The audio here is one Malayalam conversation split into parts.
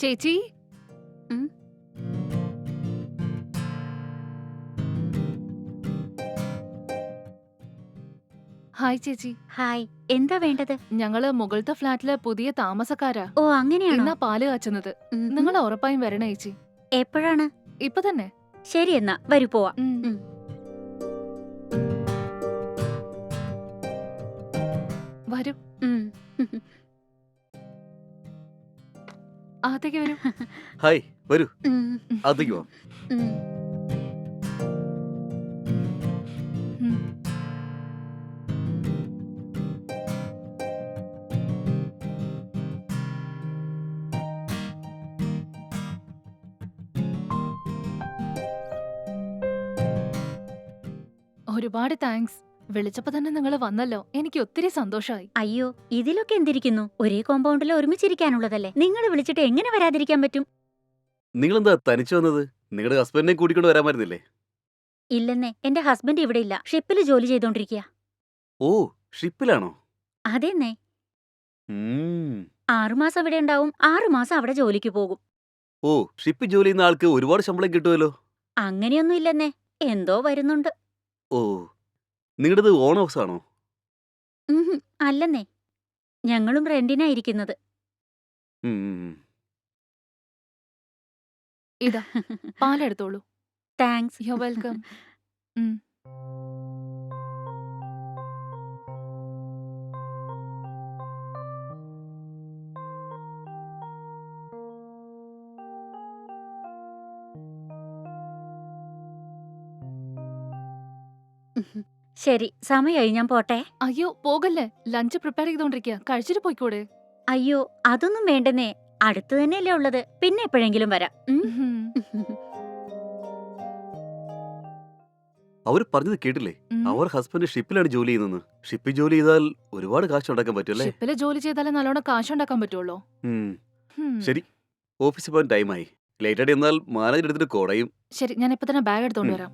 ചേച്ചി? ഹായ് ചേച്ചി. ഹായ്. എന്താ വേണ്ടത്? ഞങ്ങൾ മുകളിലത്തെ ഫ്ലാറ്റിലെ പുതിയ താമസക്കാരാ. ഓ അങ്ങനെയാണോ? ഇന്നാ പാൽ കാച്ചുന്നത്. ഉം. നിങ്ങൾ ഉറപ്പായും വരണ ചേച്ചി. എപ്പോഴാണ്? ഇപ്പൊ തന്നെ. ശരി എന്നാ വരൂ പോവാം. ഉം. ഉം. വരൂ. ഉം. അകത്തേക്ക് വരും ഹായ് വരൂ. അകത്തേക്ക് വാ ഉം. ഉം. ഒരുപാട് താങ്ക്സ് വിളിച്ചപ്പോ തന്നെ നിങ്ങൾ വന്നല്ലോ. എനിക്ക് ഒത്തിരി സന്തോഷമായി അയ്യോ ഇതിലൊക്കെ എന്തിരിക്കുന്നു? ഒരേ കോമ്പൗണ്ടിൽ ഒരുമിച്ചിരിക്കാനുള്ളതല്ലേ? നിങ്ങൾ വിളിച്ചിട്ട് എങ്ങനെ വരാതിരിക്കാൻ പറ്റും? നിങ്ങൾ എന്താ തനിച്ചു വന്നത്? നിങ്ങളുടെ ഹസ്ബൻഡിനെ കൂട്ടിക്കൊണ്ട് വരാമായിരുന്നില്ലേ ഇല്ലെന്നേ എന്റെ ഹസ്ബൻഡ് ഇവിടെ ഇല്ല. ഷിപ്പിൽ ജോലി ചെയ്തോണ്ടിരിക്കുക ഓ ഷിപ്പിലാണോ അതെന്നേ. ആറുമാസം ഇവിടെ ഉണ്ടാവും. ആറുമാസം അവിടെ ജോലിക്ക് പോകും. ഓ ഷിപ്പ് ജോലി ചെയ്യുന്ന ആൾക്ക് ഒരുപാട് ശമ്പളം കിട്ടുമല്ലോ അങ്ങനെയൊന്നും ഇല്ലെന്നേ എന്തോ വരുന്നുണ്ട്. ഓ നിങ്ങളുടേത് ഓൺ ഹൗസ് ആണോ? ഉഹും, അല്ലെന്നേ. ഞങ്ങളും റെന്റിനായിരിക്കുന്നത് ഉം, ഉം, ഉം. ഇതാ പാലെടുത്തോളൂ. താങ്ക്സ് യു വെൽക്കം ശരി സമയായി ഞാൻ പോട്ടെ. അയ്യോ പോകല്ലേ? ലഞ്ച് പ്രിപ്പയർ ചെയ്തോണ്ടിരിക്കുക കഴിച്ചിട്ട് പോയിക്കോടെ? അയ്യോ അതൊന്നും വേണ്ടെന്നേ. അടുത്ത് തന്നെയല്ലേ ഉള്ളത്. പിന്നെ എപ്പോഴെങ്കിലും വരാം. അവർ പറഞ്ഞത് കേട്ടില്ലേ. അവർ ഹസ്ബൻഡ് ഷിപ്പിലാണ് ജോലി ചെയ്യുന്നത്. ഷിപ്പിൽ ജോലി ചെയ്താൽ ഒരുപാട് കാശ് ഉണ്ടാക്കാൻ പറ്റുമല്ലേ? ഷിപ്പിൽ ജോലി ചെയ്താലേ നല്ലോണം കാശ് ഉണ്ടാക്കാൻ പറ്റുള്ളൂ. ശരി ഓഫീസിൽ പോകാൻ ടൈമായി ലേറ്റ് ആയി എന്നാൽ മാനേജർ എടുത്തിട്ട് കോടയും. ശരി ഞാൻ ഇപ്പൊ തന്നെ ബാഗ് എടുത്തോണ്ട് വരാം.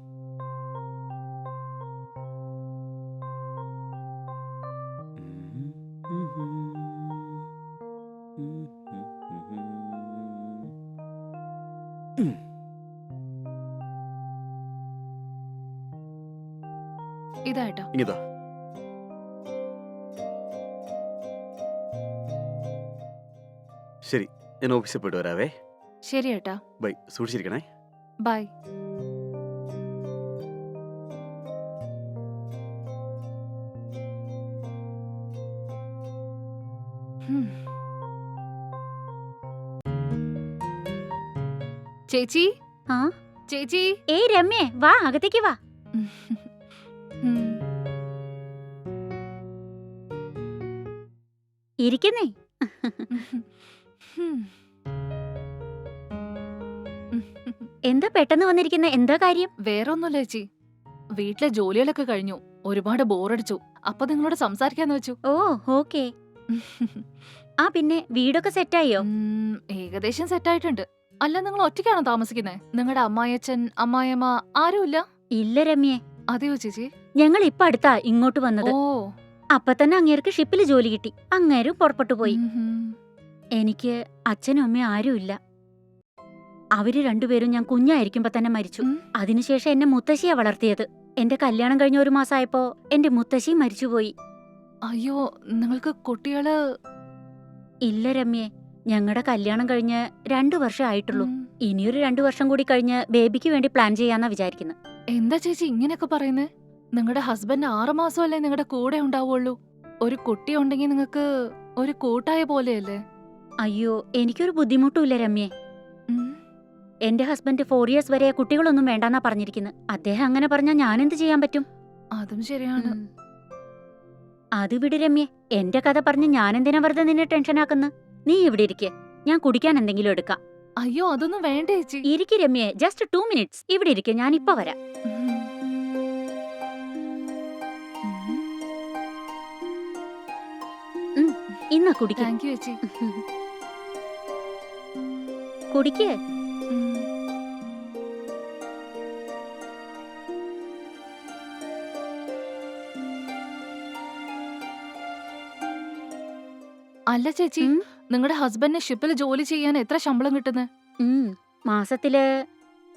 ഞാൻ ഓഫീസിൽ പോയിട്ട് വരാവേ. ശരി ഏട്ടാ. ബൈ. സൂക്ഷിച്ചിരിക്കണേ. ബൈ. ചേച്ചി? ആ? ചേച്ചി? ഏയ് രമ്യേ വാ അകത്തേക്ക് വാ. ഇരിക്കുന്നേ. എന്താ പെട്ടെന്ന് വന്നിരിക്കുന്ന? എന്താ കാര്യം? വേറെ ഒന്നുമില്ല ചേച്ചി. വീട്ടിലെ ജോലികളൊക്കെ കഴിഞ്ഞു. ഒരുപാട് ബോറടിച്ചു. അപ്പൊ നിങ്ങളോട് സംസാരിക്കാന്ന് വെച്ചു. ഓ ഓക്കേ. ആ പിന്നെ വീടൊക്കെ സെറ്റായോ? ഏകദേശം സെറ്റായിട്ടുണ്ട്. അല്ല നിങ്ങൾ ഒറ്റയ്ക്കാണോ താമസിക്കുന്നത് നിങ്ങളുടെ അമ്മായച്ചൻ അമ്മായമ്മ ആരുമില്ല? ഇല്ല രമ്യേ. അതെയോ ചേച്ചി? ഞങ്ങൾ ഇപ്പൊ അടുത്താ ഇങ്ങോട്ട് വന്നത്. ഓ. അപ്പൊ തന്നെ അങ്ങേർക്ക് ഷിപ്പിൽ ജോലി കിട്ടി. അങ്ങേരും പുറപ്പെട്ടു പോയി. എനിക്ക് അച്ഛനും അമ്മയും ആരുമില്ല അവർ രണ്ടുപേരും ഞാൻ കുഞ്ഞായിരിക്കുമ്പോ തന്നെ മരിച്ചു. അതിനുശേഷം എന്നെ മുത്തശ്ശിയാ വളർത്തിയത്. എന്റെ കല്യാണം കഴിഞ്ഞ ഒരു മാസമായപ്പോ എന്റെ മുത്തശ്ശി മരിച്ചുപോയി. അയ്യോ നിങ്ങൾക്ക് കുട്ടികൾ ഇല്ല രമ്യേ ഞങ്ങളുടെ കല്യാണം കഴിഞ്ഞ് രണ്ടു വർഷം ആയിട്ടുള്ളൂ. ഇനിയൊരു രണ്ടു വർഷം കൂടി കഴിഞ്ഞ് ബേബിക്ക് വേണ്ടി പ്ലാൻ ചെയ്യാന്നാ വിചാരിക്കുന്നത് എന്താ ചേച്ചി ഇങ്ങനെയൊക്കെ പറയുന്നേ? നിങ്ങളുടെ ഹസ്ബൻഡ് ആറ് മാസമല്ലേ നിങ്ങളുടെ കൂടെ ഉണ്ടാവുള്ളൂ. ഒരു കുട്ടി ഉണ്ടെങ്കിൽ നിങ്ങൾക്ക് ഒരു കൂട്ടായ പോലെയല്ലേ? അയ്യോ എനിക്കൊരു ബുദ്ധിമുട്ടുമില്ല രമ്യേ. എന്റെ ഹസ്ബൻഡ് ഫോർ ഇയേഴ്സ് വരെ കുട്ടികളൊന്നും വേണ്ടെന്നാ പറഞ്ഞിരിക്കുന്നത് അദ്ദേഹം അങ്ങനെ പറഞ്ഞാൽ ഞാൻ എന്ത് ചെയ്യാൻ പറ്റും? അതും ശരിയാണ്. അത് വിട് രമ്യേ. എന്റെ കഥ പറഞ്ഞ് ഞാൻ എന്തിനാ വെറുതെ നിന്നെ ടെൻഷൻ ടെൻഷനാക്കുന്നു? നീ ഇവിടെ ഇരിക്കെ. ഞാൻ കുടിക്കാൻ എന്തെങ്കിലും എടുക്കാം. അയ്യോ അതൊന്നും വേണ്ട ചേച്ചി. ഇരിക്ക് രമ്യേ. Just two minutes. ഇവിടെ ഇരിക്കെ. ഞാൻ ഇപ്പൊ വരാം. ഇന്നാ കുടിക്കാൻ താങ്ക് യു ചേച്ചി. കുടിക്ക്. അല്ല ചേച്ചി നിങ്ങളുടെ ഹസ്ബൻഡിന് ഷിപ്പിൽ ജോലി ചെയ്യാൻ എത്ര ശമ്പളം കിട്ടുന്നത് മാസത്തിൽ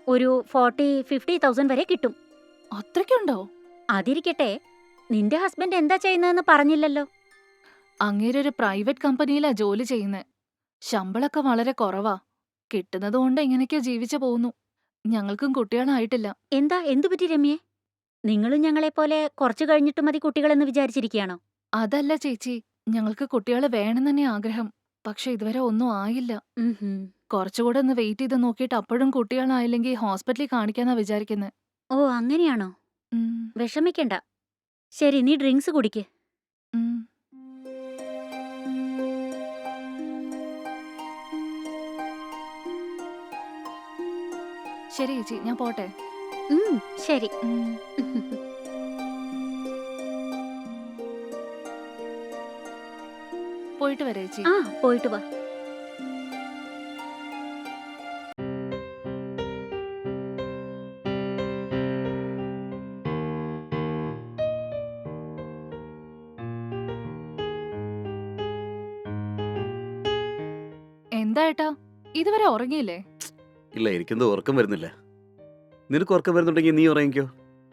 ഒരു ഫോർട്ടി ഫിഫ്റ്റി തൗസൻഡ് വരെ കിട്ടും. അത്രയ്ക്കുണ്ടോ? അതിരിക്കട്ടെ നിന്റെ ഹസ്ബൻഡ് എന്താ ചെയ്യുന്നതെന്ന് പറഞ്ഞില്ലല്ലോ. അങ്ങേരൊരു പ്രൈവറ്റ് കമ്പനിയിലാ ജോലി ചെയ്യുന്നത് ശമ്പളമൊക്കെ വളരെ കുറവാ. കിട്ടുന്നത് കൊണ്ട് എങ്ങനെയൊക്കെയോ ജീവിച്ചു പോകുന്നു. ഞങ്ങൾക്കും കുട്ടികളായിട്ടില്ല. എന്താ? എന്തു പറ്റി രമ്യേ? നിങ്ങളും ഞങ്ങളെപ്പോലെ കുറച്ചു കഴിഞ്ഞിട്ട് മതി കുട്ടികളെന്ന് വിചാരിച്ചിരിക്കുകയാണോ? അതല്ല ചേച്ചി. ഞങ്ങൾക്ക് കുട്ടികളെ വേണം തന്നെ ആഗ്രഹം. പക്ഷെ ഇതുവരെ ഒന്നും ആയില്ല. കുറച്ചുകൂടെ ഒന്ന് വെയിറ്റ് ചെയ്ത് നോക്കിയിട്ട് അപ്പോഴും കുട്ടികളായില്ലെങ്കിൽ ഹോസ്പിറ്റലിൽ കാണിക്കാന്നാ വിചാരിക്കുന്നത് ഓ അങ്ങനെയാണോ? വിഷമിക്കണ്ട. ശരി നീ ഡ്രിങ്ക്സ് കുടിക്ക്. ശരി ചേച്ചി. ഞാൻ പോട്ടെ. ഉം, ശരി. പോയിട്ട് വരാം ചേച്ചി. ആ പോയിട്ട് വാ. എന്താ ഏട്ടാ? ഇതുവരെ ഉറങ്ങിയില്ലേ? ഇല്ല എനിക്കെന്തോ ഉറക്കം വരുന്നില്ല. നിനക്ക് ഉറക്കം വരുന്നുണ്ടെങ്കിൽ നീ ഉറങ്ങിക്കോ.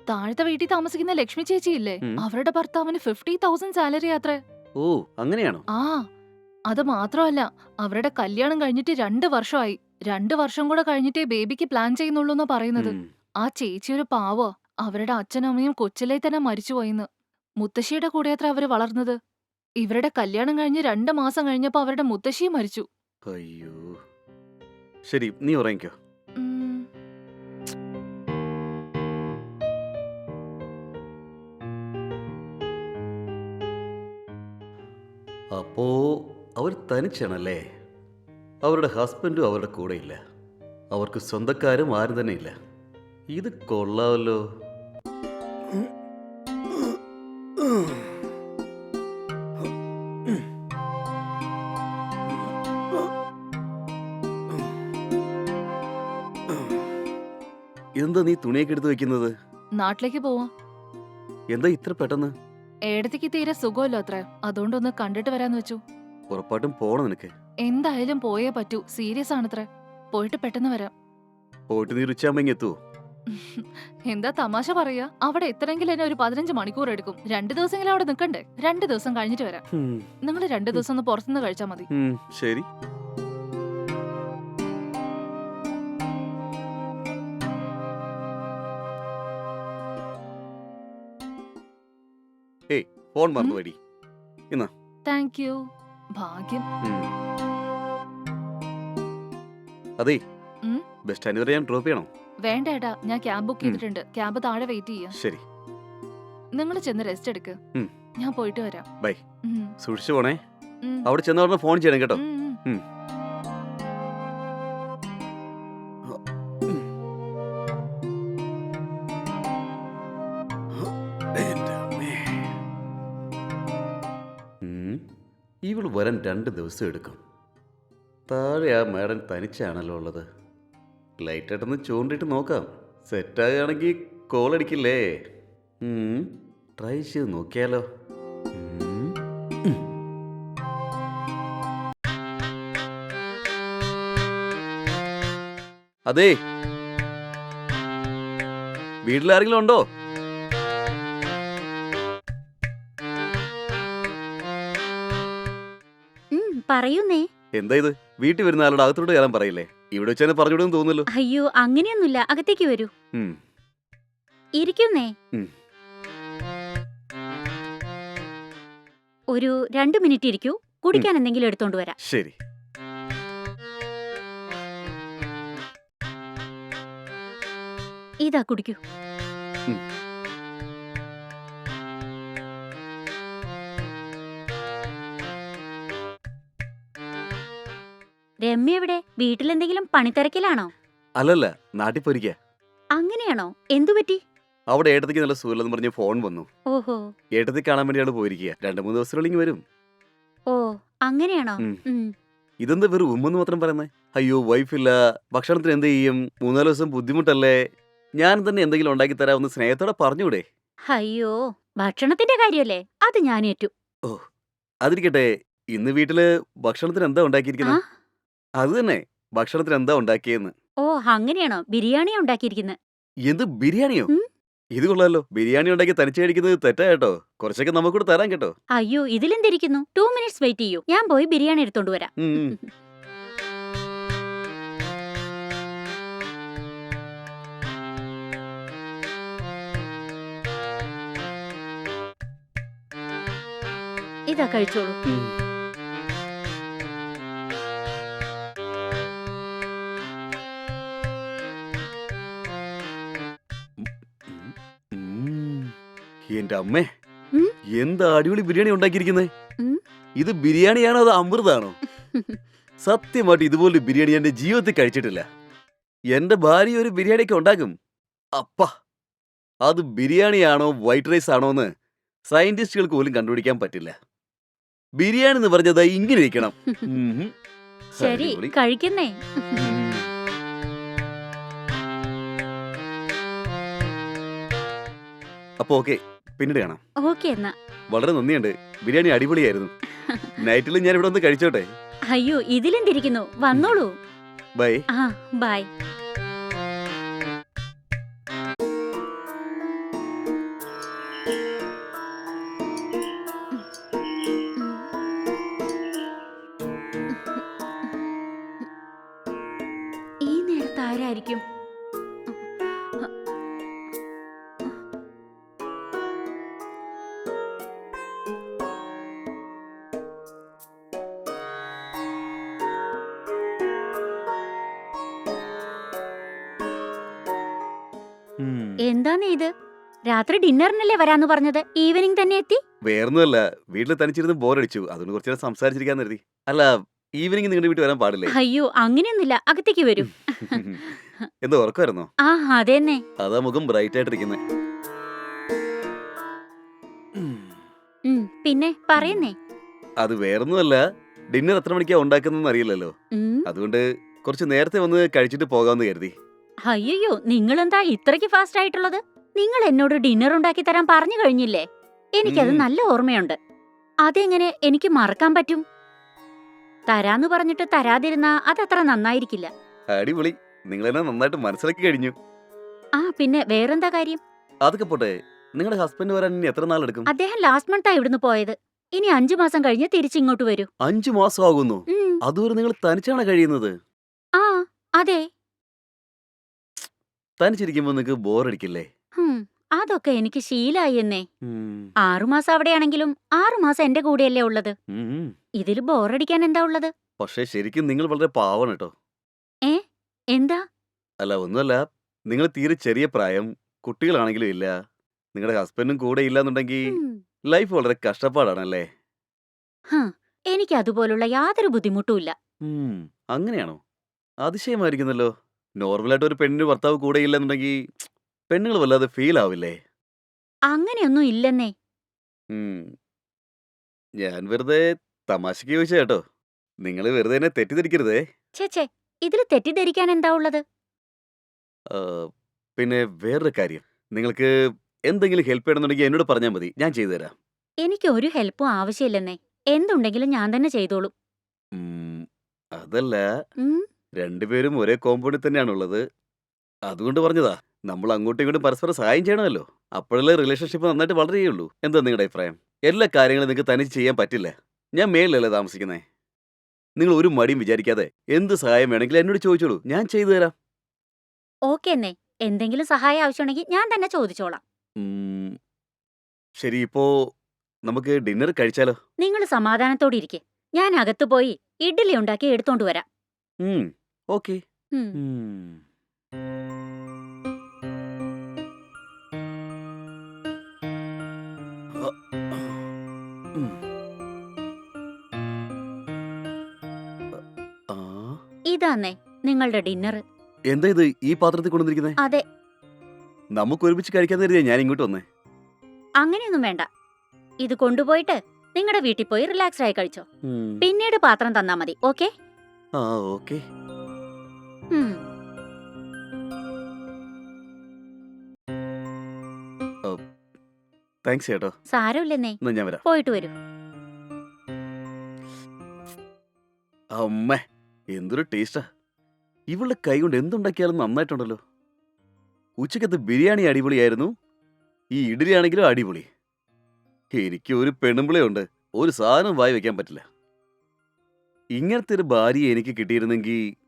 താഴത്തെ വീട്ടിൽ താമസിക്കുന്ന ലക്ഷ്മി ചേച്ചി ഇല്ലേ ഉം. അവരുടെ ഭർത്താവിന് ഫിഫ്റ്റി തൗസൻഡ് സാലറി അത്ര. ഓ അങ്ങനെയാണോ? ആ അത് മാത്രമല്ല അവരുടെ കല്യാണം കഴിഞ്ഞിട്ട് രണ്ട് വർഷമായി. രണ്ട് വർഷം കൂടെ കഴിഞ്ഞിട്ടേ ബേബിക്ക് പ്ലാൻ ചെയ്യുന്നുള്ളൂ എന്നാ പറയുന്നത്. ഉം. ആ ചേച്ചി ഒരു പാവോ? അവരുടെ അച്ഛനും അമ്മയും കൊച്ചിലെ തന്നെ മരിച്ചുപോയിന്ന് മുത്തശ്ശിയുടെ കൂടെ അത്ര അവർ വളർന്നത്? ഇവരുടെ കല്യാണം കഴിഞ്ഞ് രണ്ട് മാസം കഴിഞ്ഞപ്പോ അവരുടെ മുത്തശ്ശിയും മരിച്ചു. അയ്യോ. ശരി നീ ഉറങ്ങിക്കോ. അപ്പോ അവർ തനിച്ചാണല്ലേ? അവരുടെ ഹസ്ബൻഡും അവരുടെ കൂടെ ഇല്ല അവർക്ക് സ്വന്തക്കാരും ആരും തന്നെ ഇല്ല ഇത് കൊള്ളാമല്ലോ എന്താ നീ തുണിയൊക്കെ എടുത്ത് വെക്കുന്നത്? നാട്ടിലേക്ക് പോവാ. എന്താ ഇത്ര പെട്ടെന്ന്? ഏടത്തേക്ക് തീരെ സുഖമല്ലോ അത്ര. അതുകൊണ്ടൊന്ന് കണ്ടിട്ട് വരാന്ന് വെച്ചു. ഉറപ്പായിട്ടും പോണം നിനക്ക്. എന്തായാലും പോയേ പറ്റൂ. സീരിയസ് ആണത്രേ പോയിട്ട് പെട്ടെന്ന് വരാം. പോയിട്ട് നീ എത്തുവോ എന്താ തമാശ പറയാ? അവിടെ എത്തണമെങ്കിൽ എന്നെ ഒരു പതിനഞ്ച് മണിക്കൂർ എടുക്കും. രണ്ടു ദിവസമെങ്കിലും അവിടെ നിൽക്കണ്ടേ രണ്ട് ദിവസം കഴിഞ്ഞിട്ട് വരാം. നിങ്ങൾ രണ്ടു ദിവസം ഒന്ന് പുറത്തുനിന്ന് കഴിച്ചാൽ മതി. ശരി. ഫോൺ മറന്നു ഇന്നാ. താങ്ക് യു ഭാഗ്യം. അതെ. ഉം? ബസ് സ്റ്റാൻഡ് വരെ ഞാൻ ഡ്രോപ്പ് ചെയ്യണോ? വേണ്ട ഏട്ടാ ഞാൻ ക്യാബ് ബുക്ക് ഉം. ചെയ്തിട്ടുണ്ട്. ക്യാബ് താഴെ വെയിറ്റ് ചെയ്യാം. ശരി. നിങ്ങൾ ചെന്ന് റെസ്റ്റ് എടുക്ക്. ഉം. ഞാൻ പോയിട്ട് വരാം. ബൈ. ഉം, സൂക്ഷിച്ചു പോണേ. ഉം, അവിടെ ചെന്ന പറഞ്ഞ ഫോൺ ചെയ്യണം കേട്ടോ. ഉം. ഇവൾ വരാൻ രണ്ട് ദിവസം എടുക്കും. താഴെ ആ മേഡൻ തനിച്ചാണല്ലോ ഉള്ളത്. ലൈറ്റായിട്ടൊന്ന് ചൂണ്ടിട്ട് നോക്കാം. സെറ്റാകുകയാണെങ്കിൽ കോൾ അടിക്കില്ലേ. ട്രൈ ചെയ്ത് നോക്കിയാലോ. അതെ. വീട്ടിലാരെങ്കിലും ഉണ്ടോ? പറയൂന്നേ. എന്താ ഇത്? വീട്ടിൽ വരുന്ന ആളോട് അകത്തോട്ട് കയറാൻ പറയില്ലേ? ഇവിടെ വെച്ചാൽ തന്നെ പറഞ്ഞുവിടുന്ന് തോന്നുന്നല്ലോ. അയ്യോ അങ്ങനെയൊന്നുമില്ല. അകത്തേക്ക് വരൂ. ഇരിക്കുന്നേ. ഉം. ഒരു രണ്ടു മിനിറ്റ് ഇരിക്കൂ. കുടിക്കാൻ എന്തെങ്കിലും എടുത്തോണ്ട് വരാം. ശരി. ഇതാ കുടിക്കൂ. ഉം. രമ്യ എവിടെ വീട്ടിലെന്തെങ്കിലും പണിത്തിരക്കിലാണോ? അല്ലല്ല നാട്ടിൽ പോയിരിക്കുക അങ്ങനെയാണോ? എന്തു പറ്റി? അവിടെ ഏട്ടത്തിക്ക് നല്ല സുഖമില്ലെന്ന് പറഞ്ഞ് ഫോൺ വന്നു. ഓഹോ. ഏട്ടത്തി കാണാൻ വേണ്ടിയാണ് പോയിരിക്കുക രണ്ട് മൂന്ന് ദിവസത്തിനുള്ളിൽ വരും. ഓ അങ്ങനെയാണോ. ഇതെന്താ വെറും ഉമ്മെന്ന് മാത്രം പറയുന്നേ? അയ്യോ വൈഫില്ല ഭക്ഷണത്തിന് എന്ത് ചെയ്യും? മൂന്നാൽ ദിവസം ബുദ്ധിമുട്ടല്ലേ? ഞാൻ തന്നെ എന്തെങ്കിലും ഉണ്ടാക്കി തരാമെന്ന് സ്നേഹത്തോടെ പറഞ്ഞൂടെ അയ്യോ ഭക്ഷണത്തിന്റെ കാര്യല്ലേ അത് ഞാൻ ഏറ്റു. ഓ അതിരിക്കട്ടെ. ഇന്ന് വീട്ടിൽ ഭക്ഷണത്തിന് എന്താ ഉണ്ടാക്കിയിരിക്കുന്നത് അത് തന്നെ. ഭക്ഷണത്തിന് എന്താ ഉണ്ടാക്കിയെന്ന്? ഓ അങ്ങനെയാണോ? ബിരിയാണിയാ ഉണ്ടാക്കിയിരിക്കുന്നത് എന്ത് ബിരിയാണിയോ? ഉം. ഇത് കൊള്ളാലോ. ബിരിയാണി ഉണ്ടാക്കി തനിച്ച് കഴിക്കുന്നത് തെറ്റാ കേട്ടോ കുറച്ചൊക്കെ നമുക്കൂടെ തരാൻ കേട്ടോ. അയ്യോ ഇതിലെന്തിരിക്കുന്നു? ടു മിനിറ്റ്സ് വെയിറ്റ് ചെയ്യൂ. ഞാൻ പോയി ബിരിയാണി എടുത്തോണ്ട് വരാം. ഉം, ഉം. ഇതാ കഴിച്ചോളൂ. ഉം. എന്റെ അമ്മേ ഉം? എന്താ അടിപൊളി ബിരിയാണി ഉണ്ടാക്കിയിരിക്കുന്നേ ഉം. ഇത് ബിരിയാണിയാണോ അത് അമൃതാണോ സത്യമായിട്ട് ഇതുപോലെ ബിരിയാണി എന്റെ ജീവിതത്തിൽ കഴിച്ചിട്ടില്ല എന്റെ ഭാര്യ ഒരു ബിരിയാണിയൊക്കെ ഉണ്ടാക്കും അപ്പ അത് ബിരിയാണിയാണോ വൈറ്റ് റൈസ് ആണോ എന്ന് സയന്റിസ്റ്റുകൾക്ക് പോലും കണ്ടുപിടിക്കാൻ പറ്റില്ല ബിരിയാണി എന്ന് പറഞ്ഞത് ഇങ്ങനെ ഇരിക്കണം ഉം. ശരി അടിപൊളി. കഴിക്കുന്നേ ഉം. അപ്പൊ ഓക്കെ പിന്നീട് കാണാം. ഓക്കെ എന്നാ. വളരെ നന്ദിയുണ്ട്. ബിരിയാണി അടിപൊളിയായിരുന്നു. നൈറ്റിൽ ഞാൻ ഇവിടെ ഒന്ന് കഴിച്ചോട്ടെ. അയ്യോ ഇതിലെന്തിരിക്കുന്നു? വന്നോളൂ. ബൈ. ആ ബൈ. എന്താന്നേ ഇത്? രാത്രി ഡിന്നറിനല്ലേ വരാന്ന് പറഞ്ഞത്? ഈവനിങ് തന്നെ എത്തി? വേറൊന്നുമല്ല. വീട്ടിൽ തനിച്ചിരുന്ന് ബോറടിച്ചു. അതുകൊണ്ട് കുറച്ചു നേരം സംസാരിച്ചിരിക്കാൻ കരുതി. അല്ല ഈവനിങ് നിങ്ങളുടെ വീട്ടിൽ വരാൻ പാടില്ലേ? അയ്യോ അങ്ങനെയൊന്നുമില്ല. അകത്തേക്ക് വരും. എന്താ ഉറക്കമായിരുന്നോ? ആ അതെന്നെ. അതാ മുഖം ബ്രൈറ്റ് ആയിട്ടിരിക്കുന്നത് പിന്നെ പറയുന്നേ. അത് വേറൊന്നുമല്ല. ഡിന്നർ എത്ര മണിക്കാ ഉണ്ടാക്കുന്നതെന്ന് അറിയില്ലല്ലോ. അതുകൊണ്ട് കുറച്ച് നേരത്തെ വന്ന് കഴിച്ചിട്ട് പോകാമെന്ന് കരുതി. അയ്യോ നിങ്ങളെന്താ ഇത്രയ്ക്ക് ഫാസ്റ്റ് ആയിട്ടുള്ളത്? നിങ്ങൾ എന്നോട് ഡിന്നർ ഉണ്ടാക്കി തരാൻ പറഞ്ഞു കഴിഞ്ഞില്ലേ? എനിക്കത്. നല്ല ഓർമ്മയുണ്ട്. അതെങ്ങനെ എനിക്ക് മറക്കാൻ പറ്റും? തരാന്ന് പറഞ്ഞിട്ട് തരാതിരുന്നാ അതത്ര നന്നായിരിക്കില്ല. അടിപൊളി. നിങ്ങൾ എന്നെ നന്നായിട്ട് മനസ്സിലാക്കി കഴിഞ്ഞു. ആ പിന്നെ വേറെന്താ കാര്യം? അതൊക്കെ പോട്ടെ. നിങ്ങളുടെ ഹസ്ബൻഡ് വരാൻ ഇനി എത്ര നാളെടുക്കും അദ്ദേഹം ലാസ്റ്റ് മന്താ ഇവിടുന്ന് പോയത്. ഇനി അഞ്ചു മാസം കഴിഞ്ഞ് തിരിച്ചിങ്ങോട്ട് വരൂ. അഞ്ചു മാസം ആകുന്നു. അതുവരെ നിങ്ങൾ തനിച്ചാണ് കഴിയുന്നത്? ആ അതെ. തനിച്ചിരിക്കുമ്പോൾ നിനക്ക് ബോറടിക്കില്ലേ? ഹും, അതൊക്കെ എനിക്ക് ശീലായി എന്നേ ഉം. ആറുമാസം അവിടെയാണെങ്കിലും ആറുമാസം എന്റെ കൂടെയല്ലേ ഉള്ളത്. ഉം. ഇതിൽ ബോറടിക്കാൻ എന്താ ഉള്ളത്? പക്ഷേ ശരിക്കും നിങ്ങൾ വളരെ പാവാണ് കേട്ടോ. ഏ? എന്താ? അല്ല ഒന്നുമല്ല. നിങ്ങൾ തീരെ ചെറിയ പ്രായം കുട്ടികളാണെങ്കിലും ഇല്ല. നിങ്ങളുടെ ഹസ്ബൻഡും കൂടെ ഇല്ലാന്നുണ്ടെങ്കിൽ ലൈഫ് വളരെ കഷ്ടപ്പാടാണല്ലേ? ഹ, എനിക്ക് അതുപോലുള്ള യാതൊരു ബുദ്ധിമുട്ടുമില്ല ഉം. അങ്ങനെയാണോ? അതിശയമായിരിക്കുന്നല്ലോ. നോർമലായിട്ട് ഒരു പെണ്ണിന് ഭർത്താവ് കൂടെ ഇല്ലെന്നുണ്ടെങ്കിൽ പെണ്ണുങ്ങൾ വല്ലാതെ ഫീൽ ആവില്ലേ? അങ്ങനെയൊന്നും ഇല്ലെന്നേ. ഉം. ഞാൻ വെറുതെ തമാശക്ക് ചോദിച്ചാ കേട്ടോ. നിങ്ങൾ വെറുതെ എന്നെ തെറ്റിദ്ധരിക്കരുതേ. ചേച്ചേ ഇതിൽ തെറ്റിദ്ധരിക്കാൻ എന്താ ഉള്ളത്? ആ, പിന്നെ വേറൊരു കാര്യം. നിങ്ങൾക്ക് എന്തെങ്കിലും ഹെൽപ്പ് ചെയ്യണമെന്നുണ്ടെങ്കിൽ എന്നോട് പറഞ്ഞാൽ മതി. ഞാൻ ചെയ്തു തരാം. എനിക്ക് ഒരു ഹെൽപ്പും ആവശ്യമില്ലെന്നേ. എന്തുണ്ടെങ്കിലും ഞാൻ തന്നെ ചെയ്തോളൂ. ഉം, അതല്ല. ഉം, രണ്ടുപേരും ഒരേ കോമ്പൗണ്ടിൽ തന്നെയാണുള്ളത്. അതുകൊണ്ട് പറഞ്ഞതാ നമ്മൾ അങ്ങോട്ടും ഇങ്ങോട്ടും പരസ്പരം സഹായം ചെയ്യണമല്ലോ. അപ്പോഴല്ലേ റിലേഷൻഷിപ്പ് നന്നായിട്ട് വളരെ വളരുകയുള്ളൂ. എന്താ നിങ്ങളുടെ അഭിപ്രായം? എല്ലാ കാര്യങ്ങളും നിങ്ങൾക്ക് തനിച്ച് ചെയ്യാൻ പറ്റില്ല? ഞാൻ മേളിലല്ലേ താമസിക്കുന്നേ? നിങ്ങൾ ഒരു മടിയും വിചാരിക്കാതെ എന്ത് സഹായം വേണമെങ്കിലും എന്നോട് ചോദിച്ചോളൂ. ഞാൻ ചെയ്തു തരാം. ഓക്കെ എന്നേ എന്തെങ്കിലും സഹായം ആവശ്യമുണ്ടെങ്കിൽ ഞാൻ തന്നെ ചോദിച്ചോളാം. ഉം, ശരി ഇപ്പോ നമുക്ക് ഡിന്നർ കഴിച്ചാലോ? നിങ്ങൾ സമാധാനത്തോടെ ഇരിക്കെ. ഞാൻ അകത്തുപോയി ഇഡ്ഡലി ഉണ്ടാക്കി എടുത്തോണ്ട് വരാം. ഉം, ഓക്കെ. ഉം. ഇതാന്നേ നിങ്ങളുടെ ഡിന്നർ എന്താ ഇത് ഈ പാത്രത്തിൽ കൊണ്ടുവന്നിരിക്കുന്നത് അതെ. നമുക്ക് ഒരുമിച്ച് കഴിക്കാൻ കരുതിയാ ഞാൻ ഇങ്ങോട്ട് വന്നേ. അങ്ങനെയൊന്നും വേണ്ട. ഇത് കൊണ്ടുപോയിട്ട് നിങ്ങളുടെ വീട്ടിൽ പോയി റിലാക്സ് ആയി കഴിച്ചോ പിന്നീട് പാത്രം തന്നാ മതി ഓക്കെ? ആ ഓക്കെ. താങ്ക്സ് ചേട്ടോ. സാരമില്ലെന്നേ. എന്നാ ഞാൻ വരാം. പോയിട്ട് വരൂ. അമ്മേ എന്തൊരു ടേസ്റ്റാ ഇവളുടെ കൈ കൊണ്ട് എന്തുണ്ടാക്കിയാലും നന്നായിട്ടുണ്ടല്ലോ. ഉച്ചക്കത്തെ ബിരിയാണി അടിപൊളിയായിരുന്നു. ഈ ഇഡ്ഡലി ആണെങ്കിലും അടിപൊളി. എനിക്ക് ഒരു പെണ്ണുമ്പിളയുണ്ട് ഒരു സാധനം വായി വെക്കാൻ പറ്റില്ല. ഇങ്ങനത്തെ ഒരു ഭാര്യയെ എനിക്ക് കിട്ടിയിരുന്നെങ്കിൽ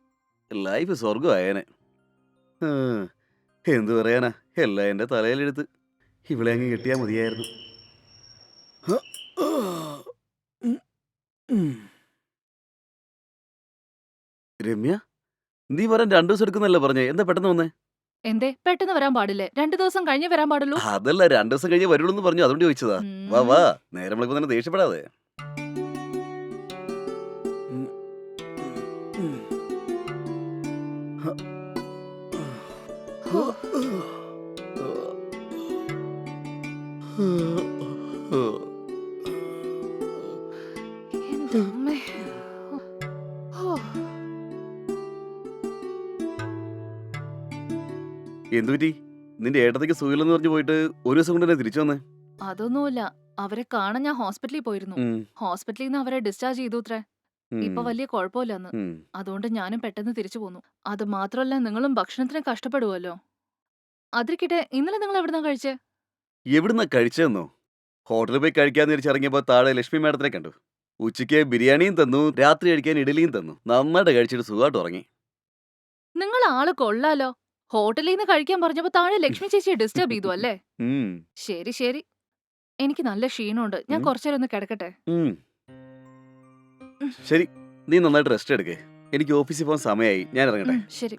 ലൈഫ് സ്വർഗമായേനെ എന്തു പറയാനാ എല്ലാം എന്റെ തലയിലെടുത്ത്. ഇവിടെ അങ്ങ് കിട്ടിയാൽ മതിയായിരുന്നു. രമ്യ നീ വരാൻ രണ്ടു ദിവസം എടുക്കുന്നല്ലേ പറഞ്ഞേ? എന്താ പെട്ടെന്ന് വന്നേ? എന്തേ പെട്ടെന്ന് വരാൻ പാടില്ലേ? രണ്ടു ദിവസം കഴിഞ്ഞേ വരാൻ പാടുള്ളൂ. അതല്ല രണ്ടു ദിവസം കഴിഞ്ഞ് വരുള്ളൂ എന്ന് പറഞ്ഞു. അതുകൊണ്ട് ചോദിച്ചതാ. വാ വാ നേരം വിളിക്കുമ്പോൾ തന്നെ ദേഷ്യപ്പെടാതെ. ഉം. എന്റെ അമ്മേ. ഹോ. എന്തു പറ്റി? നിന്റെ ഏട്ടത്തേക്ക് സുഖമില്ലെന്ന് പറഞ്ഞു പോയിട്ട് ഒരു ദിവസം കൊണ്ട് തന്നെ തിരിച്ചു വന്നേ? അതൊന്നുമില്ല. അവരെ കാണാൻ ഞാൻ ഹോസ്പിറ്റലിൽ പോയിരുന്നു. ഹോസ്പിറ്റലിൽ നിന്ന് അവരെ ഡിസ്ചാർജ് ചെയ്തു അത്രേ. ഇപ്പൊ വലിയ കുഴപ്പമില്ലെന്ന്. അതുകൊണ്ട് ഞാനും പെട്ടെന്ന് തിരിച്ചു പോന്നു. അത് മാത്രമല്ല നിങ്ങളും ഭക്ഷണത്തിന് കഷ്ടപ്പെടുവല്ലോ. അതിരിക്കട്ടെ ഇന്നലെ നിങ്ങൾ എവിടുന്നാ കഴിച്ചേ? എവിടുന്നാ കഴിച്ചതെന്നോ? ഹോട്ടലിൽ പോയി കഴിക്കാന്ന് തിരിച്ചിറങ്ങിയപ്പോ താഴെ ലക്ഷ്മി മാഡത്തിനെ കണ്ടു. ഉച്ചയ്ക്ക് ബിരിയാണിയും തന്നു രാത്രി കഴിക്കാൻ ഇഡലിയും തന്നു. നന്നായിട്ട് കഴിച്ചിട്ട് സുഖമായിട്ട് ഉറങ്ങി. നിങ്ങൾ ആൾ കൊള്ളാലോ. ഹോട്ടലിൽ നിന്ന് കഴിക്കാൻ പറഞ്ഞപ്പോ താഴെ ലക്ഷ്മി ചേച്ചിയെ ഡിസ്റ്റർബ് ചെയ്തു അല്ലേ? ഉം, ശരി ശരി. എനിക്ക് നല്ല ക്ഷീണമുണ്ട്. ഞാൻ ഉം. കുറച്ചേരം ഒന്ന് കിടക്കട്ടെ. ഉം. ശരി നീ നന്നായിട്ട് റെസ്റ്റ് എടുക്കേ. എനിക്ക് ഓഫീസിൽ പോകാൻ സമയമായി ഞാൻ ഇറങ്ങട്ടെ. ഉം, ശരി.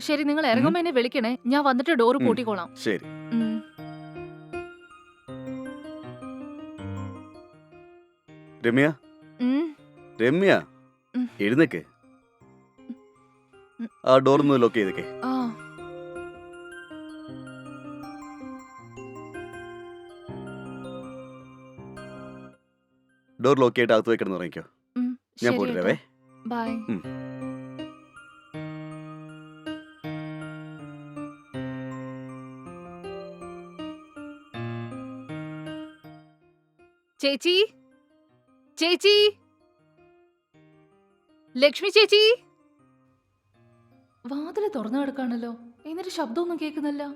ശരി നിങ്ങൾ ഇറങ്ങുമ്പോ എന്നെ വിളിക്കണേ. ഞാൻ വന്നിട്ട് ഡോറ് ഉം. പൂട്ടിക്കോളാം. ശരി. ഉം. രമ്യ? ഉം. രമ്യ? ഉം. എഴുന്നേക്ക്. ആ ഡോർ ഒന്ന് ലോക്ക് ചെയ്തേക്കെ. ആ. ഡോർ ലോക്ക് ചെയ്തിട്ട് അകത്ത് വെക്കണം ഉം, ഞാൻ ശരി പോയിട്ടേ. ബൈ ചേച്ചി? ചേച്ചി? ലക്ഷ്മി ചേച്ചി? വാതിൽ തുറന്നു കിടക്കാണല്ലോ. എന്നിട്ട് ശബ്ദമൊന്നും കേൾക്കുന്നില്ല.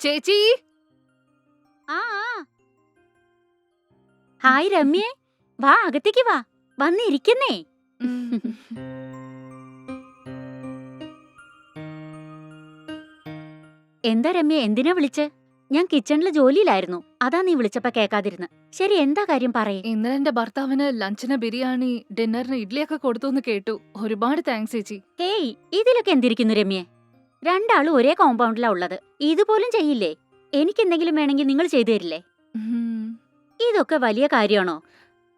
ചേച്ചി? ആ ആ. ഹായ് രമ്യേ. വാ അകത്തേക്ക് വാ. വന്നിരിക്കുന്നേ. എന്താ രമ്യ എന്തിനാ വിളിച്ച്? ഞാൻ കിച്ചണിൽ ജോലിയിലായിരുന്നു. അതാ നീ വിളിച്ചപ്പോ കേക്കാതിരുന്ന് ശരി എന്താ കാര്യം പറയേ? ഇന്നലെ എന്റെ ഭർത്താവിന് ലഞ്ചിന് ബിരിയാണി ഡിന്നറിന് ഇഡ്ഡലിയൊക്കെ കൊടുത്തു എന്ന് കേട്ടു. ഒരുപാട് താങ്ക്സ് ചേച്ചി. ഹേയ് ഇതിലൊക്കെ എന്തിരിക്കുന്നു രമ്യെ? രണ്ടാളും ഒരേ കോമ്പൗണ്ടിലാ ഉള്ളത്. ഇതുപോലും ചെയ്യില്ലേ? എനിക്ക് എന്തെങ്കിലും വേണമെങ്കിൽ നിങ്ങൾ ചെയ്തു തരില്ലേ? ഇതൊക്കെ വലിയ കാര്യമാണോ?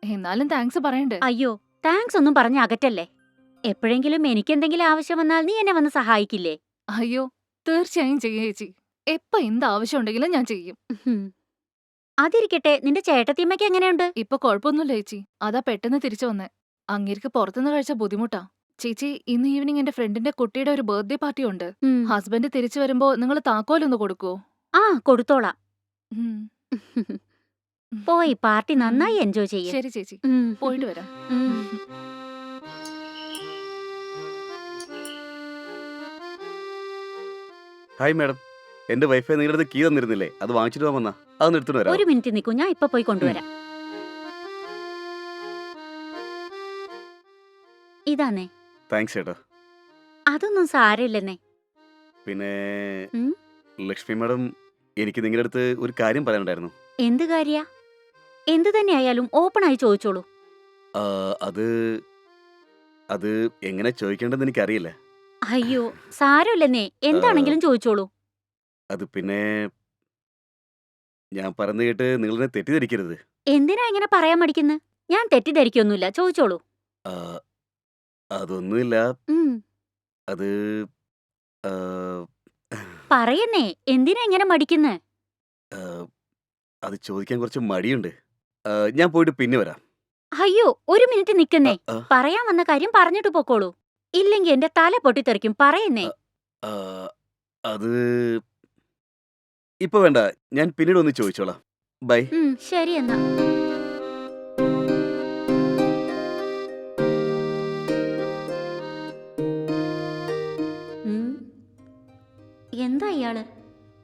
എന്നാലും താങ്ക്സ് പറയണ്ടേ? അയ്യോ താങ്ക്സ് ഒന്നും പറഞ്ഞ അകറ്റല്ലേ? എപ്പോഴെങ്കിലും എനിക്കെന്തെങ്കിലും ആവശ്യം വന്നാൽ നീ എന്നെ വന്ന് സഹായിക്കില്ലേ? അയ്യോ തീർച്ചയായും ചെയ്യും ചേച്ചി. എപ്പ എന്ത് ആവശ്യം ഉണ്ടെങ്കിലും ഞാൻ ചെയ്യും. ഹും. അതിരിക്കട്ടെ നിന്റെ ചേട്ടത്തിയമ്മയ്ക്ക് എങ്ങനെയുണ്ട്? ഇപ്പൊ കുഴപ്പമൊന്നുമില്ല ചേച്ചി. അതാ പെട്ടെന്ന് തിരിച്ചു വന്നേ. അങ്ങേർക്ക് പുറത്തുനിന്ന് കഴിച്ച ബുദ്ധിമുട്ടാ. ചേച്ചി ഇന്ന് ഈവനിങ് എന്റെ ഫ്രണ്ടിന്റെ കുട്ടിയുടെ ഒരു ബർത്ത്ഡേ പാർട്ടി ഉണ്ട്. ഉം. ഹസ്ബൻഡ് തിരിച്ചു വരുമ്പോ നിങ്ങൾ താക്കോലൊന്ന് കൊടുക്കുവോ? ആ കൊടുത്തോളാം. ഉം. പോയി പാർട്ടി നന്നായി എൻജോയ് ചെയ്യും. ശരി ചേച്ചി. പോയിട്ട് വരാം. Hi madam. എന്റെ വൈഫൈ നിങ്ങളുടെ അടുത്ത് കീ തന്നിരുന്നില്ലേ? അത് വാങ്ങിച്ചിട്ട് വന്നാ. അതൊന്ന് എടുത്തിട്ട് വരാം ഒരു മിനിറ്റ് നിൽക്കൂ ഞാൻ ഇപ്പൊ പോയി കൊണ്ടുവരാം. ഇതാണേ താങ്ക്സ് ചേട്ടാ. അതൊന്നും സാരമില്ലെന്നേ. പിന്നെ ഉം? ലക്ഷ്മി മാഡം എനിക്ക് നിങ്ങളുടെ അടുത്ത് ഒരു കാര്യം പറയാനുണ്ടായിരുന്നു. എന്ത് കാര്യ? എന്ത് തന്നെ ആയാലും ഓപ്പൺ ആയി ചോദിച്ചോളൂ. ആ, അത് അത് എങ്ങനെ ചോദിക്കേണ്ടതെന്ന് എനിക്കറിയില്ല. അയ്യോ സാരമില്ലെന്നേ. എന്താണെങ്കിലും ചോദിച്ചോളൂ. അത് പിന്നെ ഞാൻ പറഞ്ഞു കേട്ട് നിങ്ങളെന്നെ തെറ്റിദ്ധരിക്കരുത്. എന്തിനാ ഇങ്ങനെ പറയാൻ മടിക്കുന്നത് ഞാൻ തെറ്റിദ്ധരിക്കൊന്നുമില്ല. ചോദിച്ചോളൂ. ആ, അതൊന്നുമില്ല. ഉം. അത് ആ, പറയുന്നേ എന്തിനാ ഇങ്ങനെ മടിക്കുന്നത് ആ, അത് ചോദിക്കാൻ കുറച്ച് മടിയുണ്ട്. ആ, ഞാൻ പോയിട്ട് പിന്നെ വരാം. അയ്യോ ഒരു മിനിറ്റ് നിക്കുന്നേ ആ. പറയാൻ വന്ന കാര്യം പറഞ്ഞിട്ട് പോക്കോളൂ. ഇല്ലെങ്കിൽ എന്റെ തല പൊട്ടിത്തെറിക്കും. പറയുന്നേ. ആ, അത് ഇപ്പൊ വേണ്ട ഞാൻ പിന്നീട് ഒന്ന് ചോദിച്ചോളാം. ബൈ. ശരി എന്നാ. എന്താ ഇയാൾ?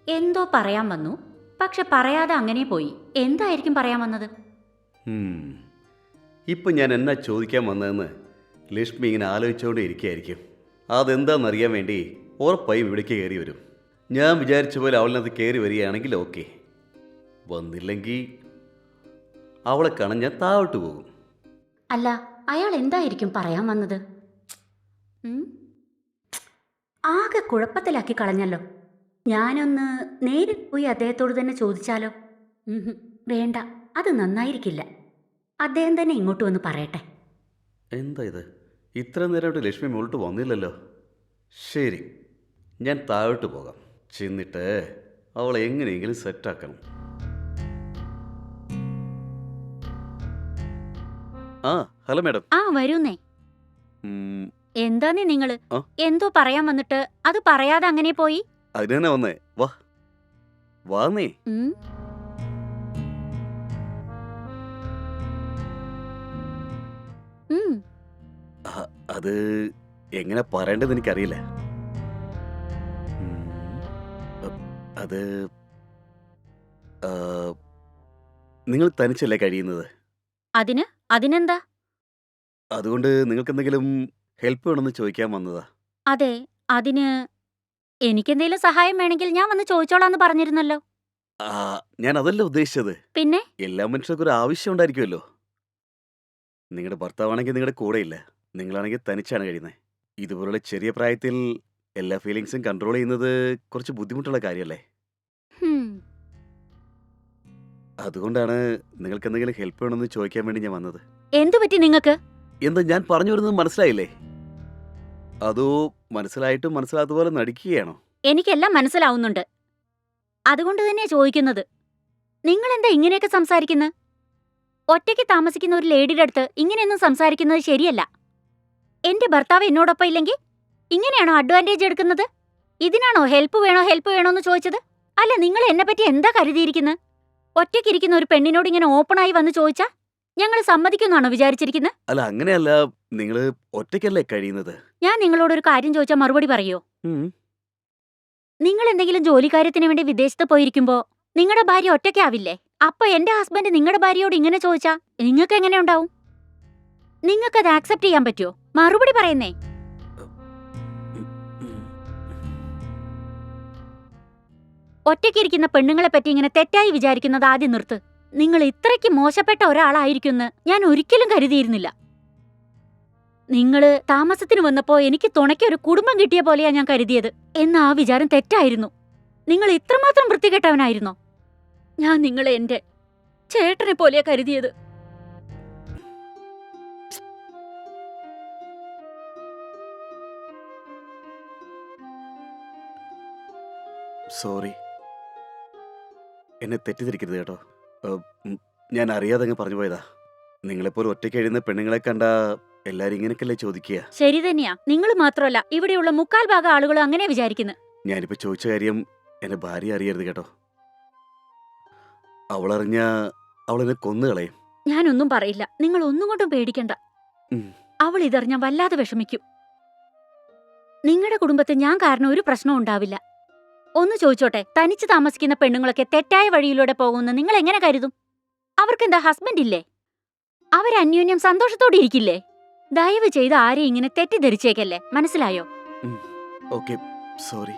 എന്തോ പറയാൻ വന്നു. പക്ഷെ പറയാതെ അങ്ങനെ പോയി. എന്തായിരിക്കും പറയാൻ വന്നത്? ഇപ്പൊ ഞാൻ എന്നാ ചോദിക്കാൻ വന്നതെന്ന് ലക്ഷ്മി ഇങ്ങനെ ആലോചിച്ചുകൊണ്ടേ ഇരിക്കുകയായിരിക്കും. അതെന്താണെന്നറിയാൻ വേണ്ടി ഉറപ്പായി ഇവിടേക്ക് കയറി വരും. ഞാൻ വിചാരിച്ച പോലെ അവളിനകത്ത് കയറി വരികയാണെങ്കിൽ ഓക്കെ. വന്നില്ലെങ്കിൽ അവളെ കാണാൻ ഞാൻ താഴോട്ട് പോകും. അല്ല അയാൾ എന്തായിരിക്കും പറയാൻ വന്നത്? ആകെ കുഴപ്പത്തിലാക്കി കളഞ്ഞല്ലോ. ഞാനൊന്ന് നേരിട്ട് പോയി അദ്ദേഹത്തോട് തന്നെ ചോദിച്ചാലോ? വേണ്ട അത് നന്നായിരിക്കില്ല. അദ്ദേഹം തന്നെ ഇങ്ങോട്ട് വന്ന് പറയട്ടെ. എന്താ ഇത്? ഇത്ര നേരമായിട്ട് ലക്ഷ്മി മുകളിട്ട് വന്നില്ലല്ലോ. ശരി ഞാൻ താഴോട്ട് പോകാം. ചെന്നിട്ട് അവളെ എങ്ങനെയെങ്കിലും സെറ്റാക്കണം ആ ഹലോ മാഡം ആ വരൂന്നേ. ഉം, എന്താന്നേ നിങ്ങൾ? ആ? എന്തോ പറയാൻ വന്നിട്ട് അത് പറയാതെ അങ്ങനെ പോയി? അതിന് തന്നെ വന്നേ. വാ. വാന്നേ. ഉം? ഉം, അത് എങ്ങനെ പറയേണ്ടത് എനിക്കറിയില്ല. അത് നിങ്ങൾ തനിച്ചല്ലേ കഴിയുന്നത്? അതിന്? അതിനെന്താ? അതുകൊണ്ട് നിങ്ങൾക്ക് എന്തെങ്കിലും ഹെൽപ്പ് വേണമെന്ന് ചോദിക്കാൻ വന്നതാ. അതെ അതിന് എനിക്കെന്തേലും സഹായം വേണമെങ്കിൽ ഞാൻ വന്ന് ചോദിച്ചോളാന്ന് പറഞ്ഞിരുന്നല്ലോ. ആ, ഞാൻ അതല്ല ഉദ്ദേശിച്ചത്. പിന്നെ? എല്ലാ മനുഷ്യർക്കും ഒരു ആവശ്യം ഉണ്ടായിരിക്കുമല്ലോ. നിങ്ങളുടെ ഭർത്താവാണെങ്കിൽ നിങ്ങളുടെ കൂടെയില്ല. നിങ്ങളാണെങ്കിൽ തനിച്ചാണ് കഴിയുന്നത്. ഇതുപോലുള്ള ചെറിയ പ്രായത്തിൽ എല്ലാ ഫീലിങ്സും കൺട്രോൾ ചെയ്യുന്നത് കുറച്ച് ബുദ്ധിമുട്ടുള്ള കാര്യമല്ലേ ഹും, അതുകൊണ്ടാണ് നിങ്ങൾക്ക് എന്തെങ്കിലും ഹെൽപ്പ് വേണമെന്ന് ചോദിക്കാൻ വേണ്ടി ഞാൻ വന്നത്. എന്തു പറ്റി നിങ്ങൾക്ക്? എന്താ ഞാൻ പറഞ്ഞു വരുന്നത് മനസ്സിലായില്ലേ? അതോ മനസ്സിലായിട്ടും മനസ്സിലാത്ത പോലെ നടിക്കുകയാണോ? എനിക്കെല്ലാം മനസ്സിലാവുന്നുണ്ട്. അതുകൊണ്ട് തന്നെയാ ചോദിക്കുന്നത്. നിങ്ങൾ എന്താ ഇങ്ങനെയൊക്കെ സംസാരിക്കുന്നത് ഒറ്റയ്ക്ക് താമസിക്കുന്ന ഒരു ലേഡിയുടെ അടുത്ത് ഇങ്ങനെയൊന്നും സംസാരിക്കുന്നത് ശരിയല്ല. എന്റെ ഭർത്താവ് എന്നോടൊപ്പം ഇല്ലെങ്കിൽ ഇങ്ങനെയാണോ അഡ്വാന്റേജ് എടുക്കുന്നത്? ഇതിനാണോ ഹെൽപ്പ് വേണോ ഹെൽപ്പ് വേണോ എന്ന് ചോദിച്ചത്? അല്ല നിങ്ങൾ എന്നെ പറ്റി എന്താ കരുതിയിരിക്കുന്നത് ഒറ്റയ്ക്കിരിക്കുന്ന ഒരു പെണ്ണിനോട് ഇങ്ങനെ ഓപ്പണായി വന്ന് ചോദിച്ചാ ഞങ്ങൾ സമ്മതിക്കുന്നാണോ വിചാരിച്ചിരിക്കുന്നത് അല്ല അങ്ങനെയല്ല നിങ്ങൾ ഒറ്റയ്ക്കല്ലേ കഴിയുന്നത്? ഞാൻ നിങ്ങളോട് ഒരു കാര്യം ചോദിച്ചാൽ മറുപടി പറയോ? നിങ്ങൾ എന്തെങ്കിലും ജോലിക്കാര്യത്തിന് വേണ്ടി വിദേശത്ത് പോയിരിക്കുമ്പോ നിങ്ങളുടെ ഭാര്യ ഒറ്റയ്ക്കാവില്ലേ? അപ്പൊ എന്റെ ഹസ്ബൻഡ് നിങ്ങളുടെ ഭാര്യയോട് ഇങ്ങനെ ചോദിച്ചാ നിങ്ങൾക്ക് എങ്ങനെ ഉണ്ടാവും? നിങ്ങൾക്കത് ആക്സെപ്റ്റ് ചെയ്യാൻ പറ്റുമോ മറുപടി പറയുന്നേ. ഒറ്റയ്ക്കിരിക്കുന്ന പെണ്ണുങ്ങളെ പറ്റി ഇങ്ങനെ തെറ്റായി വിചാരിക്കുന്നത് ആദ്യം നിർത്ത്. നിങ്ങൾ ഇത്രയ്ക്ക് മോശപ്പെട്ട ഒരാളായിരിക്കുമെന്ന് ഞാൻ ഒരിക്കലും കരുതിയിരുന്നില്ല. നിങ്ങൾ താമസത്തിന് വന്നപ്പോ എനിക്ക് തുണയ്ക്ക് ഒരു കുടുംബം കിട്ടിയ പോലെയാ ഞാൻ കരുതിയത്. എന്ന ആ വിചാരം തെറ്റായിരുന്നു. നിങ്ങൾ ഇത്രമാത്രം വൃത്തികെട്ടവനായിരുന്നോ? ഞാൻ നിങ്ങളെ എന്റെ ചേട്ടനെ പോലെയാ കരുതിയത്. സോറി. എന്നെ തെറ്റിദ്ധരിക്കരുത് കേട്ടോ. ഞാൻ അറിയാതെ അങ്ങ് പറഞ്ഞു പോയതാ. നിങ്ങളെപ്പോലെ ഒറ്റയ്ക്ക് എഴുന്ന പെണ്ണുങ്ങളെ കണ്ട എല്ലാരും ഇങ്ങനെയൊക്കെയല്ലേ ചോദിക്കുക? ശരി തന്നെയാ. നിങ്ങൾ മാത്രമല്ല ഇവിടെയുള്ള മുക്കാൽ ഭാഗം ആളുകളും അങ്ങനെ വിചാരിക്കുന്നു. ഞാനിപ്പോ ചോദിച്ച കാര്യം എന്റെ ഭാര്യ അറിയരുത് കേട്ടോ. അവളറിഞ്ഞ അവളെന്നെ കൊന്നു കളയും. ഞാനൊന്നും പറയില്ല. നിങ്ങൾ ഒന്നും കൊണ്ടും പേടിക്കണ്ട. അവൾ ഇതറിഞ്ഞ വല്ലാതെ വിഷമിക്കും. നിങ്ങളുടെ കുടുംബത്തെ ഞാൻ കാരണം ഒരു പ്രശ്നവും ഉണ്ടാവില്ല. ഒന്ന് ചോദിച്ചോട്ടെ തനിച്ച് താമസിക്കുന്ന പെണ്ണുങ്ങളൊക്കെ തെറ്റായ വഴിയിലൂടെ പോകുമെന്ന് നിങ്ങൾ എങ്ങനെ കരുതും? അവർക്കെന്താ ഹസ്ബൻഡ് ഇല്ലേ? അവരന്യോന്യം സന്തോഷത്തോടെ ഇരിക്കില്ലേ? ദയവ് ചെയ്ത് ആരെയും ഇങ്ങനെ തെറ്റിദ്ധരിച്ചേക്കല്ലേ? മനസ്സിലായോ? സോറി